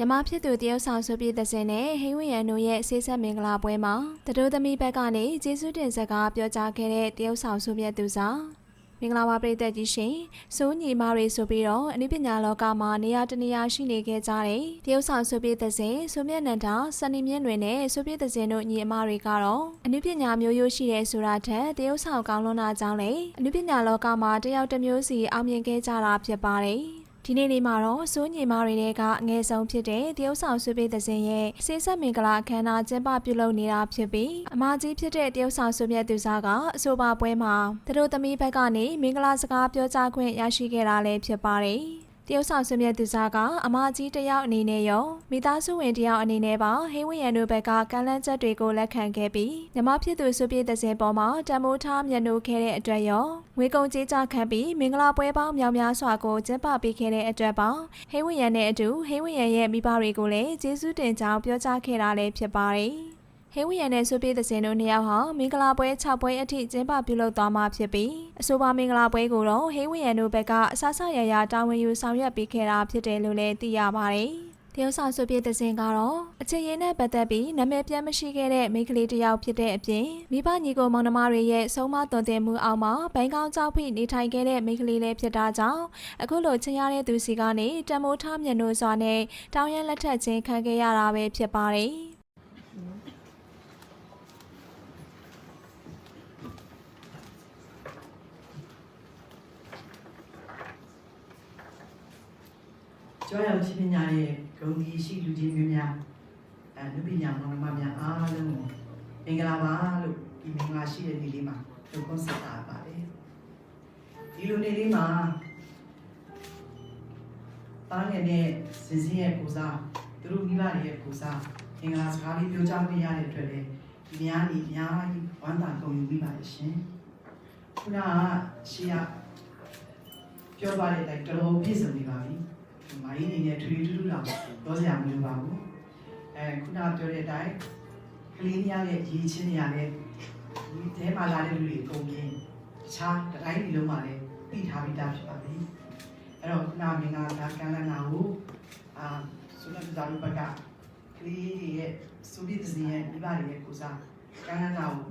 မြမဖြစ်သူတရုတ်ဆောင်ဆိုပြည်တဲ့စင်နဲ့ဟိန်းဝရန်တို့ရဲ့ဆေးဆက်မင်္ဂလာပွဲမှာတတိုးသမီးဘက်ကနေကျေးဇူးတင်စကားပြောကြားခဲ့တဲ့တရုတ်ဆောင်ဆိုပြသူစာမင်္ဂလာပါပရိသတ်ကြီးရှင်စိုးညီမတွေဆိုပြီးတော့အနုပညာလောကမှာနေရာတနေရာရှိနေခဲ့ကြတယ်တရုတ်ဆောင်ဆိုပြည်တဲ့စင်ဆိုမျက်နှာတာစနေမြင့်တွေနဲ့ဆိုပြည်တဲ့စင်တို့ညီအမတွေကတော့အနုပညာမျိုးရိုးရှိတဲ့ဆိုတာထက်တရုတ်ဆောင်ကောင်းလွန်းတာကြောင့်လေအနုပညာလောကမှာတယောက်တစ်မျိုးစီအောင်မြင်ခဲ့ကြတာဖြစ်ပါတယ် ဒီနေ့လေးမှာတော့စိုးညီမတွေတဲကအငယ်ဆုံးဖြစ်တဲ့တရုတ်ဆောင်ဆွေးပေးတဲ့စင်ရဲ့ဆေးဆက်မင်္ဂလာအခမ်းအနားကျင်းပပြုလုပ်နေတာဖြစ်ပြီးအမကြီးဖြစ်တဲ့တရုတ်ဆောင်ဆွေးမြတ်သူစားကအဆိုပါပွဲမှာသူတို့သမီးဘက်ကနေမင်္ဂလာစကားပြောကြားခွင့်ရရှိခဲ့တာလည်းဖြစ်ပါတယ် တရုတ်ဆောင်ဆွေးမြတ်သူစားကအမကြီးတစ်ယောက်အနေနဲ့ရောမိသားစုဝင်တစ်ယောက်အနေနဲ့ပါဟိန်းဝရန်တို့ဘက်ကကမ်းလှမ်းချက်တွေကိုလက်ခံခဲ့ပြီးညီမဖြစ်သူဆွေးပြေတဲ့စင်ပေါ်မှာတံမိုးထားမျက်နှာခဲ့တဲ့အတွက်ရောငွေကုန်ကြေးကြခံပြီးမင်္ဂလာပွဲပေါင်းများများစွာကိုကျင်းပပေးခဲ့တဲ့အတွက်ပါဟိန်းဝရန်နဲ့အတူဟိန်းဝရန်ရဲ့မိဘတွေကိုလည်းကျေးဇူးတင်ကြောင်းပြောကြားခဲ့တာလည်းဖြစ်ပါတယ် ဟိန်းဝရန်နဲ့ဆွေးပြေတဲ့စင်တို့နှစ်ယောက်ဟာမင်္ဂလာပွဲ6ပွဲအထိကျင်းပပြုလုပ်သွားမှာဖြစ်ပြီးအဆိုပါမင်္ဂလာပွဲကိုတော့ဟိန်းဝရန်တို့ဘက်ကအဆဆရရတာဝန်ယူဆောင်ရွက်ပေးခဲ့တာဖြစ်တယ်လို့လည်းသိရပါတယ်တရုတ်ဆောင်ဆွေပြေတဲ့စင်ကတော့အချစ်ရင်းနဲ့ပတ်သက်ပြီးနာမည်ပြတ်မရှိခဲ့တဲ့မိန်းကလေးတစ်ယောက်ဖြစ်တဲ့အပြင်မိဘညီကိုမောင်နှမတွေရဲ့ဆုံးမသွန်သင်မှုအောက်မှာဘိုင်းကောင်းကြောက်ဖိနေထိုင်ခဲ့တဲ့မိန်းကလေးလေးဖြစ်တာကြောင့်အခုလိုချင်ရတဲ့သူစီကနေတံမိုးထားမျက်နှာစွာနဲ့တောင်းရလက်ထက်ချင်းခံခဲ့ရတာပဲဖြစ်ပါတယ်။ ကျောင်းရောက်ချင်းပညာရဲ့ဂုဏ်ကြီးရှိလူကြီးမျိုးများအဲလူပညာမောင်နှမများအားလုံးကိုမင်္ဂလာပါလို့ဒီမင်္ဂလာရှိတဲ့နေ့လေးမှာလူကွန်ဆက်တာပါတယ်ဒီလိုနေ့လေးမှာတားငယ်နဲ့စင်စင်ရဲ့ကိုစားသူတို့မိဘတွေရဲ့ကိုစားမင်္ဂလာစကားလေးပြောကြားပေးရတဲ့အတွက်လည်းဒီများကြီးအများကြီးဝမ်းသာကုန်ယူမိပါတယ်ရှင်ခုနကရှေ့ကပြောသွားတဲ့အတိုင်းတော်တော်ပြည့်စုံနေပါပြီ မိုင်းနေနဲ့ထူထူထူတော့ပြောစရာမလိုပါဘူးအဲခုနပြောတဲ့အတိုင်းကလေးများရဲ့ရည်ချင်းတွေရတယ်ဒီထဲမှာလာတဲ့လူတွေအကုန်ပြင်းတခြားတစ်တိုင်းဒီလုံးမှာလည်းပြီးထားပြီးသားဖြစ်ပါပြီအဲ့တော့ခုနမင်္ဂလာကကံလနာကိုအာဆုလတ်ဇာလူဘက်ကကလေးတွေရဲ့စုပိသစီရဲ့မိဘတွေရဲ့ကိုစားကံလနာကို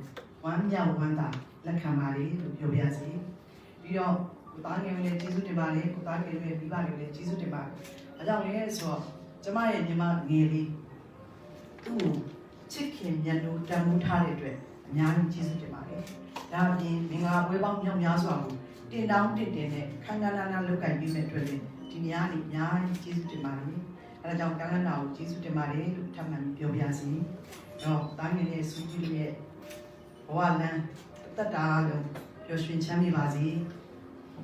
ဝမ်းမြောက်ဝမ်းသာလက်ခံပါလေလို့ပြောပြစီပြီးတော့ ကိုသားငယ်လေးကျေးဇူးတင်ပါတယ်ကိုသားငယ်လေးမိဘတွေလည်းကျေးဇူးတင်ပါတယ်။အဲကြောင့်လေဆိုတော့ကျမရဲ့ညီမငယ်လေးသူ့ကိုချစ်ခင်မြတ်လို့တန်ဖိုးထားတဲ့အတွက်အများကြီးကျေးဇူးတင်ပါတယ်။ဒါအပြင်မင်္ဂလာပွဲပေါင်းမြောက်များစွာကိုတင်တောင်းတင်တင်နဲ့ခန္ဓာနာနာလုပ်ကင်ပြီးမဲ့အတွက်လည်းဒီများကြီးအများကြီးကျေးဇူးတင်ပါတယ်။အဲဒါကြောင့်ကံလနာကိုကျေးဇူးတင်ပါတယ်လို့ထပ်မံပြောပြစီ။တော့တားငယ်လေးဆူကြီးလေးရဲ့ဘဝလမ်းတတ်တာလုံးပျော်ရွှင်ချမ်းမြေပါစေ။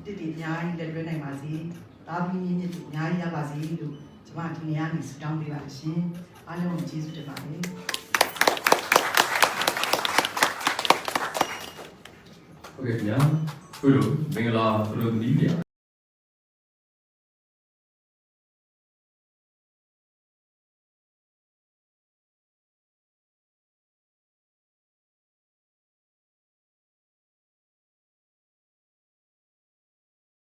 တစ်တီအများကြီးလက်တွဲနိုင်ပါစေ။တားပြီးမြင့်မြင့်အများကြီးရပါစေလို့ကျွန်မဒီနေ့ကနေဆုတောင်းပေးပါရှင်။အားလုံးကိုကျေးဇူးတင်ပါတယ်။ဟုတ်ကဲ့ခင်ဗျာခုလိုမင်္ဂလာဘုလိုနီးပြ